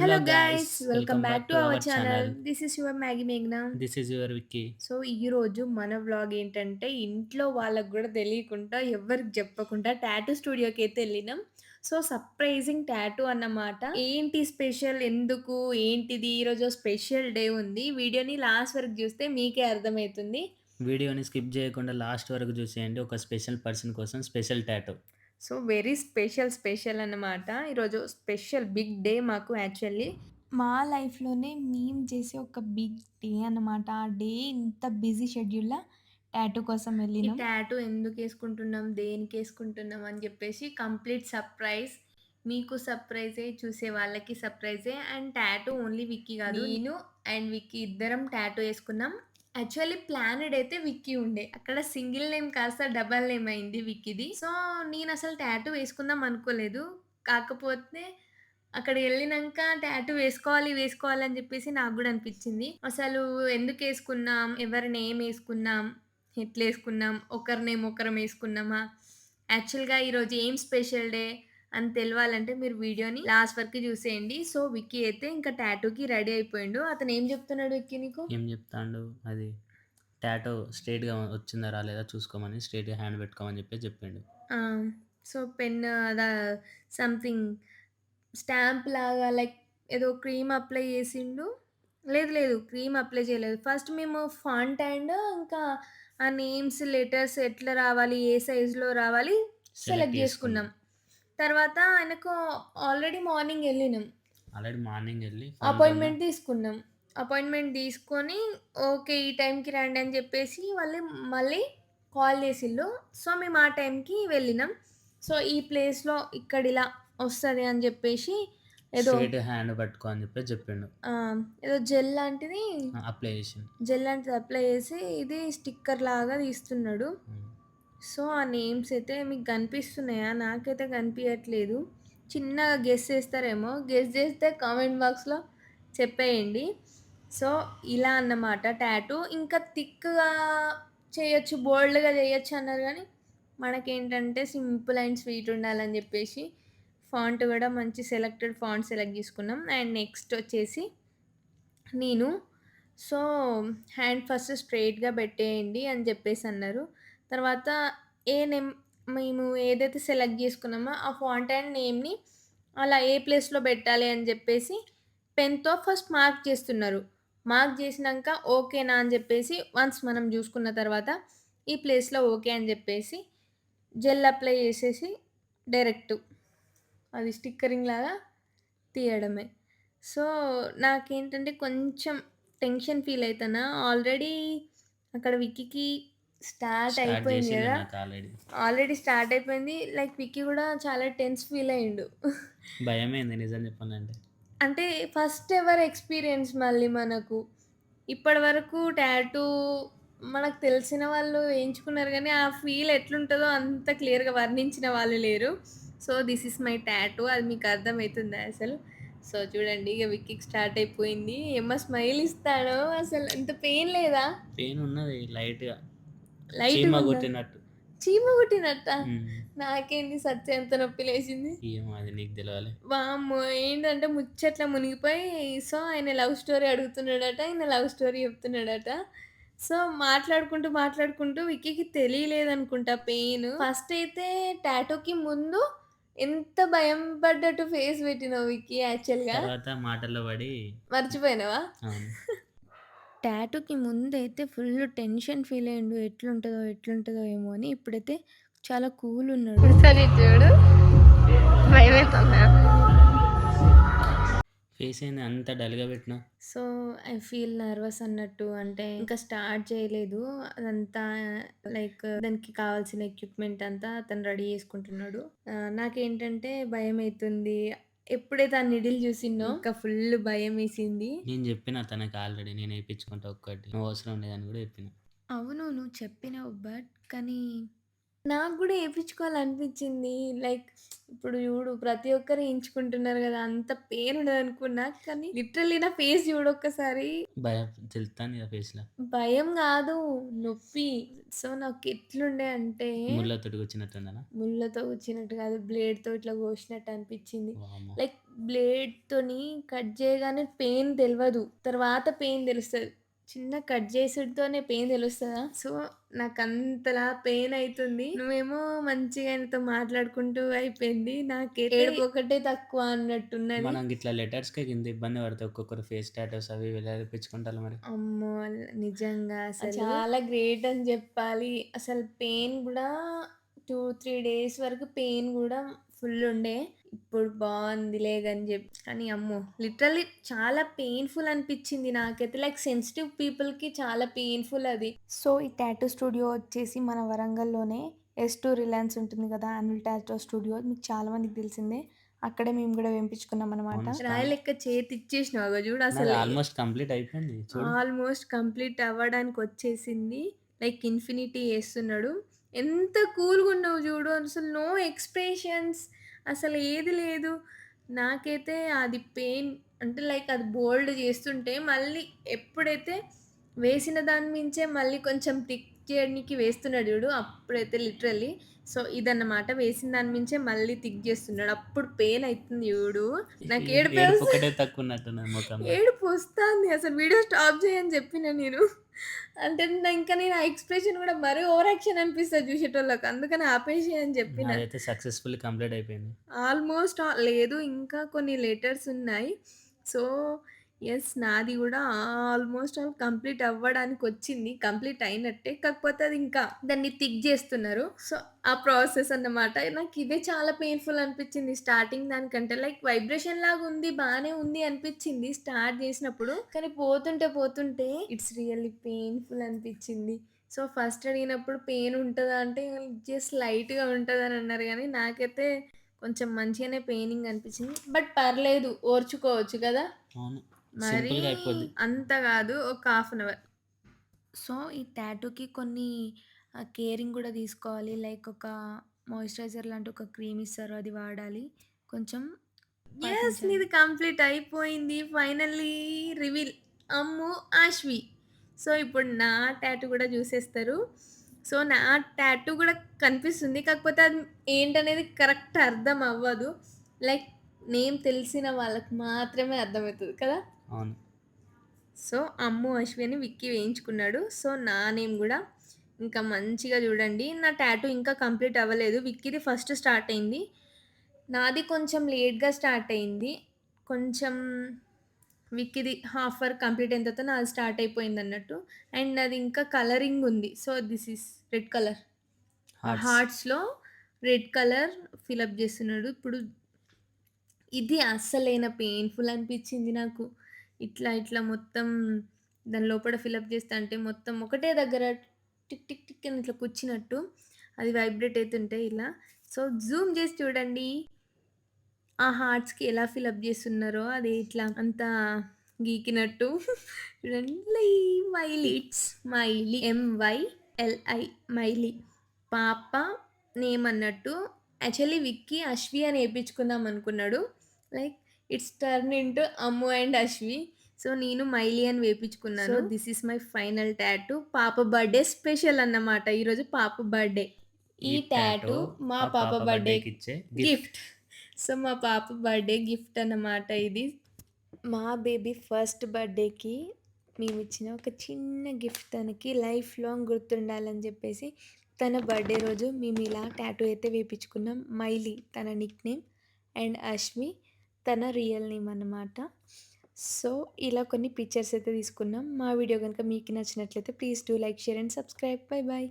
Hello guys welcome back to our channel this is your Maggie మేఘ్నా this is your Vicky so ఈ రోజు మన vlog ఏంటంటే ఇంట్లో వాళ్ళకి కూడా తెలియకుండా ఎవరికి చెప్పకుండా టాటూ స్టూడియోకి అయితే వెళ్ళినాం. సో సర్ప్రైజింగ్ టాటూ అన్నమాట. ఏంటి స్పెషల్ ఎందుకు? ఏంటిది? ఈరోజు స్పెషల్ డే ఉంది. వీడియోని లాస్ట్ వరకు చూస్తే మీకే అర్థమవుతుంది. వీడియోని స్కిప్ చేయకుండా లాస్ట్ వరకు చూసేయండి. ఒక స్పెషల్ పర్సన్ కోసం special tattoo so very special special అన్నమాట. ఈరోజు స్పెషల్ బిగ్ డే మాకు యాక్చువల్లీ. మా లైఫ్లోనే మేము చేసే ఒక బిగ్ డే అన్నమాట. ఆ డే ఇంత బిజీ షెడ్యూల్లో టాటూ కోసం వెళ్ళినాం. టాటూ ఎందుకు వేసుకుంటున్నాం దేనికి వేసుకుంటున్నాం అని చెప్పేసి కంప్లీట్ సర్ప్రైజ్. మీకు సర్ప్రైజే చూసే వాళ్ళకి సర్ప్రైజే. అండ్ టాటూ ఓన్లీ విక్కీ కాదు. నేను అండ్ విక్కీ ఇద్దరం టాటూ వేసుకున్నాం. యాక్చువల్లీ ప్లానెడ్ అయితే విక్కీ ఉండే. అక్కడ సింగిల్ నేమ్ కాస్త డబల్ నేమ్ అయింది విక్కీది. సో నేను అసలు ట్యాటూ వేసుకుందాం అనుకోలేదు. కాకపోతే అక్కడ వెళ్ళినాక ట్యాటూ వేసుకోవాలి వేసుకోవాలి అని చెప్పేసి నాకు కూడా అనిపించింది. అసలు ఎందుకు వేసుకున్నాం? ఎవరి నేమ్ వేసుకున్నాం? ఎట్లా వేసుకున్నాం? ఒకరి నేమ్ ఒకరం వేసుకున్నామా? యాక్చువల్గా ఈరోజు ఏం స్పెషల్ డే? అని తెలియాలంటే మీరు వీడియోని లాస్ట్ వరకు చూసేయండి. సో విక్కీ అయితే ఇంకా టాటూకి రెడీ అయిపోయిండు. అతను ఏం చెప్తున్నాడు విక్కీ నీకు? ఏం చెప్తాడు? అది టాటో స్ట్రైట్గా వచ్చిందా రాలేదా చూసుకోమని స్ట్రైట్గా హ్యాండ్ పెట్టుకోమని చెప్పి చెప్పిండు. సో పెన్ అదా సంథింగ్ స్టాంప్ లాగా లైక్ ఏదో క్రీమ్ అప్లై చేసిండు. లేదు లేదు క్రీమ్ అప్లై చేయలేదు. ఫస్ట్ మేము ఫాంట్ అండ్ ఇంకా ఆ నేమ్స్ లెటర్స్ ఎట్లా రావాలి ఏ సైజులో రావాలి సెలెక్ట్ చేసుకున్నాం. తర్వాత ఆయనకు ఆల్రెడీ మార్నింగ్ వెళ్ళినాం. ఆల్రెడీ మార్నింగ్ వెళ్ళి అపాయింట్మెంట్ తీసుకున్నాం. అపాయింట్మెంట్ తీసుకొని ఓకే ఈ టైంకి రండి అని చెప్పేసి మళ్ళీ మళ్ళీ కాల్ చేసిళ్ళు. సో మేము ఆ టైంకి వెళ్ళినాం. సో ఈ ప్లేస్లో ఇక్కడ ఇలా వస్తుంది అని చెప్పేసి ఏదో స్ట్రైట్ హ్యాండ్ పట్టుకో అని చెప్పి చెప్పిండు. ఏదో జెల్ లాంటిది అప్లై చేసిండు. జెల్ లాంటిది అప్లై చేసి ఇది స్టిక్కర్ లాగా తీస్తున్నాడు. సో ఆ నేమ్స్ అయితే మీకు కనిపిస్తున్నాయా? నాకైతే కనిపించట్లేదు చిన్నగా గెస్ చేస్తారేమో. గెస్ చేస్తే కామెంట్ బాక్స్లో చెప్పేయండి. సో ఇలా అన్నమాట. ట్యాటూ ఇంకా థిక్గా చేయొచ్చు బోల్డ్గా చేయొచ్చు అన్నారు కానీ మనకేంటంటే సింపుల్ అండ్ స్వీట్ ఉండాలని చెప్పేసి ఫాంట్ కూడా మంచి సెలెక్టెడ్ ఫాంట్ సెలెక్ట్ చేసుకున్నాం. అండ్ నెక్స్ట్ వచ్చేసి నేను సో హ్యాండ్ ఫస్ట్ స్ట్రైట్గా పెట్టేయండి అని చెప్పేసి అన్నారు. తర్వాత ఏ నేమ్ మేము ఏదైతే సెలెక్ట్ చేసుకున్నామో ఆ ఫాంట్ అండ్ నేమ్ని అలా ఏ ప్లేస్లో పెట్టాలి అని చెప్పేసి పెన్తో ఫస్ట్ మార్క్ చేస్తున్నారు. మార్క్ చేసినాక ఓకేనా అని చెప్పేసి వన్స్ మనం చూసుకున్న తర్వాత ఈ ప్లేస్లో ఓకే అని చెప్పేసి జెల్ అప్లై చేసేసి డైరెక్ట్ అది స్టిక్కరింగ్ లాగా తీయడమే. సో నాకేంటంటే కొంచెం టెన్షన్ ఫీల్ అవుతానా ఆల్రెడీ అక్కడ విక్కీకి స్టార్ట్ అయిపోయింది కదా. ఆల్రెడీ. స్టార్ట్ అయిపోయింది. లైక్ విక్కీ కూడా చాలా టెన్స్ ఫీల్ అయ్యిండు. భయమైంది నిజం చెప్పాలంటే. అంటే ఫస్ట్ ఎవర్ ఎక్స్పీరియన్స్ మళ్ళీ మనకు? ఇప్పటి వరకు టాటూ మనకు తెలిసిన వాళ్ళు వేయించుకున్నారు కానీ ఆ ఫీల్ ఎట్లుంటుందో అంత క్లియర్గా వర్ణించిన వాళ్ళు లేరు. So this is my tattoo. అది మీకు అర్థమవుతుందా అసలు? సో చూడండి ఇక విక్కీకి స్టార్ట్ అయిపోయింది. ఏమో స్మైల్ ఇస్తాడో అసలు? అంత పెయిన్ లేదా? పెయిన్ ఉన్నది లైట్గా. లైట్ చీమ కొట్టినట్టు. చీమ కుట్టినట్ట? ఉమ్. నాకేంది సత్య ఎంత నొప్పి లేచింది? ఏమో అది నీకు తెలియాలి వామ్మో ఏంటంటే ముచ్చట్లా మునిగిపోయి సో ఆయన లవ్ స్టోరీ అడుగుతున్నాడట ఆయన లవ్ స్టోరీ చెప్తున్నాడట. సో మాట్లాడుకుంటూ మాట్లాడుకుంటూ విక్కీకి తెలియలేదు అనుకుంటా పెయిన్. ఫస్ట్ అయితే టాటోకి ముందు ఎంత భయం పడ్డట్టు ఫేస్ పెట్టినావు విక్కీ యాక్చువల్గా? తర్వాత మాటల్లో పడి మర్చిపోయినావా. టాటూకి ముందైతే ఫుల్ టెన్షన్ ఫీల్ అయ్యిండు. ఎట్లుంటుందో ఎట్లుంటుందో ఏమో అని ఇప్పుడైతే చాలా కూల్ ఉన్నాడు. చూడు. ఫేస్ ఏంది? అంత డల్గా పెట్టినా? సో ఐ ఫీల్ నర్వస్ అన్నట్టు. అంటే ఇంకా స్టార్ట్ చేయలేదు. అదంతా లైక్ దానికి కావాల్సిన ఎక్విప్మెంట్ అంతా అతను రెడీ చేసుకుంటున్నాడు. నాకేంటంటే భయం అవుతుంది ఎప్పుడైతే ఆ నిడిల్ చూసిందో ఇంకా ఫుల్ భయం వేసింది. నేను చెప్పిన తనకి ఆల్రెడీ నేను వేయించుకుంటా ఒక్కటి. నువ్వు అవసరం లేదని కూడా చెప్పిన. అవును నువ్వు చెప్పినావు బట్ కానీ నాకు కూడా వేయించుకోవాలనిపించింది లైక్ ఇప్పుడు చూడు ప్రతి ఒక్కరు వేయించుకుంటున్నారు కదా అంత పెయిన్ ఉండదు అనుకున్నా కానీ లిటరల్లీ నా ఫేస్ చూడు ఒక్కసారి భయం ఫేస్లో భయం కాదు నొప్పి సో నాకు ఎట్లుండే అంటే ముళ్ళతోటి వచ్చినట్టుందనా ముళ్ళతో వచ్చినట్టు కాదు బ్లేడ్తో ఇట్లా కోసినట్టు అనిపించింది వామ్మో. లైక్ బ్లేడ్‌తోని కట్ చేయగానే పెయిన్ తెలవదు. తర్వాత పెయిన్ తెలుస్తది. చిన్న కట్ చేసుడుతోనే పెయిన్ తెలుస్తదా? సో, నాకంతలా పెయిన్ అయితుంది. నువ్వేమో మంచిగా ఆయనతో మాట్లాడుకుంటూ అయిపోయింది. నాకైతే ఏడుపొకటే తక్కువ అన్నట్టున్నది. మనం గిట్లా లెటర్స్‌కే గింత ఇబ్బంది పడితే ఒక్కొక్కరు ఫేస్ టాటూస్ అవి తెప్పించుకుంటారు మరి? అమ్మో! నిజంగా అసలు చాలా గ్రేట్ అని జెప్పాలి. అసలు పెయిన్ గూడా 2, 3 డేస్ వరకు పెయిన్ గూడా ఫుల్ ఉండే. ఇప్పుడు బావుందిలే అని జెప్పి కానీ అమ్మో! లిటరల్లీ చాలా పెయిన్‌ఫుల్ అనిపిచ్చింది నాకైతే. లైక్ సెన్సిటివ్ పీపుల్‌కి చాలా పెయిన్‌ఫుల్ అది. సో, ఈ టాటూ స్టూడియో వచ్చేసి మన వరంగల్‌లోనే ఎస్ టూ రిలయన్స్ ఉంటుంది గదా! యాన్యుల్ టాటూ స్టూడియో మీకు చాలా మందికి తెలిసిందే. అక్కడే మేము గూడా వేయింపించుకున్నామనమాట. అవును. రాయి లెక్క చేతి ఇచ్చేసినావు చూడు అసలు ఆల్మోస్ట్ కంప్లీట్ అయిపోయింది. చూడు. ఆల్మోస్ట్ కంప్లీట్ అవ్వడానికి వచ్చేసింది. లైక్ ఇన్ఫినిటీ ఏస్తున్నాడు. ఎంత కూల్‌గా ఉన్నావు జూడు. అసలు నో ఎక్స్‌ప్రెషన్స్ అసలు ఏది లేదు. నాకైతే అది పెయిన్ అంటే లైక్ అది బోల్డ్ చేస్తుంటే మళ్ళీ ఎప్పుడైతే వేసిన దాని మించే మళ్ళీ కొంచెం థిక్ చేయడానికి వేస్తున్నాడు జూడు. అప్పుడైతే లిటరల్లీ సో, ఇదన్నమాట వేసిన దాని మించే మళ్ళీ థిక్ చేస్తున్నాడు. అప్పుడు పెయిన్ అయితుంది జూడు. నాకు ఏడుపే ఏడుపు వస్తుంది. అసలు వీడియో స్టాప్ చేయని చెప్పిన నేను. అంటే ఇంకా నేను ఆ ఎక్స్‌ప్రెషన్ గూడా మరీ ఓవర్ యాక్షన్ అనిపిస్తది చూసేటోళ్ళకి. అందుకని ఆపేసేయి అని చెప్పిన. నాదైతే సక్సెస్‌ఫుల్లీ కంప్లీట్ అయిపోయింది. ఆల్మోస్ట్ ఆల్ లేదు ఇంకా కొన్ని లెటర్స్ ఉన్నాయి. సో, యెస్ నాది గూడా ఆల్మోస్ట్ ఆల్ కంప్లీట్ అవ్వడానికొచ్చింది. కంప్లీట్ అయినట్టే. కాకపోతే అది ఇంకా దాన్ని థిక్ చేస్తున్నారు. సో, ఆ ప్రాసెస్ అన్నమాట. నాకు ఇదే చాలా పెయిన్‌ఫుల్ అనిపిచ్చింది స్టార్టింగ్ దానికంటే. లైక్ వైబ్రేషన్ లాగా ఉంది. బానే ఉంది అనిపిచ్చింది స్టార్ట్ చేసినప్పుడు. కానీ పోతుంటే పోతుంటే ఇట్స్ రియల్లీ పెయిన్‌ఫుల్ అనిపిచ్చింది. సో, ఫస్ట్ అడిగినప్పుడు పెయిన్ ఉంటదా అంటే జస్ట్ లైట్‌గా ఉంటదని అన్నారు గానీ నాకైతే కొంచెం మంచిగానే పెయినింగ్ అనిపిచ్చింది. బట్ పర్లేదు ఓర్చుకోవచ్చు కదా! అవును. మరీ సింపుల్‌గా అయిపోద్ది. అంత గాదు. ఒక హాఫ్ అన్ అవర్. సో, ఈ టాటూకి కొన్ని ఆహ్, కేరింగ్ గూడా తీసుకోవాలి. లైక్ ఒక మాయిశ్చరైజర్ లాంటి ఒక క్రీమ్ ఇస్తారు. అది వాడాలి. కొంచెం యెస్ పాటించాలి. నీది కంప్లీట్ అయిపోయింది. Finally reveal Ammu Ashwi. So, ఇప్పుడు నా టాటూ గూడా చూసేస్తారు. సో, నా టాటూ గూడా కనిపిస్తుంది. కాకపోతే అది ఏంటనేది కరెక్ట్ అర్థం అవ్వదు. లైక్ నేమ్ తెలిసిన వాళ్ళకి మాత్రమే అర్థమవుతది కదా! అవును. సో, అమ్ము అశ్వి అని విక్కీ వేయించుకున్నాడు. సో, నా నేమ్ గూడా ఇంకా మంచిగా చూడండి. నా టాటూ ఇంకా కంప్లీట్ అవ్వలేదు. విక్కీది ఫస్ట్ స్టార్ట్ అయింది. నాది కొంచెం లేట్‌గా స్టార్ట్ అయింది. కొంచెం విక్కీది హాఫ్ వర్క్ కంప్లీట్ అయిన తర్వాత నాది స్టార్ట్ అయిపోయిందన్నట్టు. అండ్ నాది ఇంకా కలరింగ్ ఉంది. So, this is red colour. హార్ట్స్‌లో red colour fill up చేస్తున్నాడు. ఇప్పుడు ఇది అస్సలైన పెయిన్‌ఫుల్ అనిపిచ్చింది నాకు. ఇట్లా ఇట్లా మొత్తం దాని లోపల ఫిలప్ చేస్తా అంటే మొత్తం ఒకటే దగ్గర టిక్ టిక్ టిక్ అని ఇట్లా కూర్చున్నట్టు అది వైబ్రేట్ అవుతుంటే ఇలా. సో, జూమ్ చేసి చూడండి. ఆ హార్ట్స్‌కి ఎలా ఫిలప్ చేస్తున్నారో అది ఇట్లా అంత గీకినట్టు. చూడండి లై Miley it's Miley M Y L I Miley. పాప నేమ్ అన్నట్టు. యాక్చువల్లీ విక్కీ అశ్వి అని వేయించుకుందాం అనుకున్నాడు. Like it's turn into Ammu and Ashwi. So, నేను మైలీ అని వేపించుకున్నాను. This is my final tattoo. పాప బర్త్‌డే స్పెషల్ అన్నమాట. ఈరోజు పాప బర్త్‌డే. ఈ టాటూ మా పాప బర్త్‌డేకి ఇచ్చే గిఫ్ట్. సో, మా పాప బర్త్‌డే గిఫ్ట్ అన్నమాట ఇది. మా బేబీ ఫస్ట్ బర్త్‌డేకి మేమిచ్చిన ఒక చిన్న గిఫ్ట్ తనకి లైఫ్ లాంగ్ గుర్తుండాలని చెప్పేసి తన బర్త్‌డే రోజు మేము ఇలా టాటూ అయితే వేపించుకున్నాం. మైలీ తన నిక్ నేమ్ అండ్ అశ్వి తన రియల్ నేమ్ అన్నమాట. సో, ఇలా కొన్ని పిక్చర్స్ అయితే తీసుకున్నాం. మా వీడియో కనుక మీకు నచ్చినట్లయితే please do like, share and subscribe. Bye bye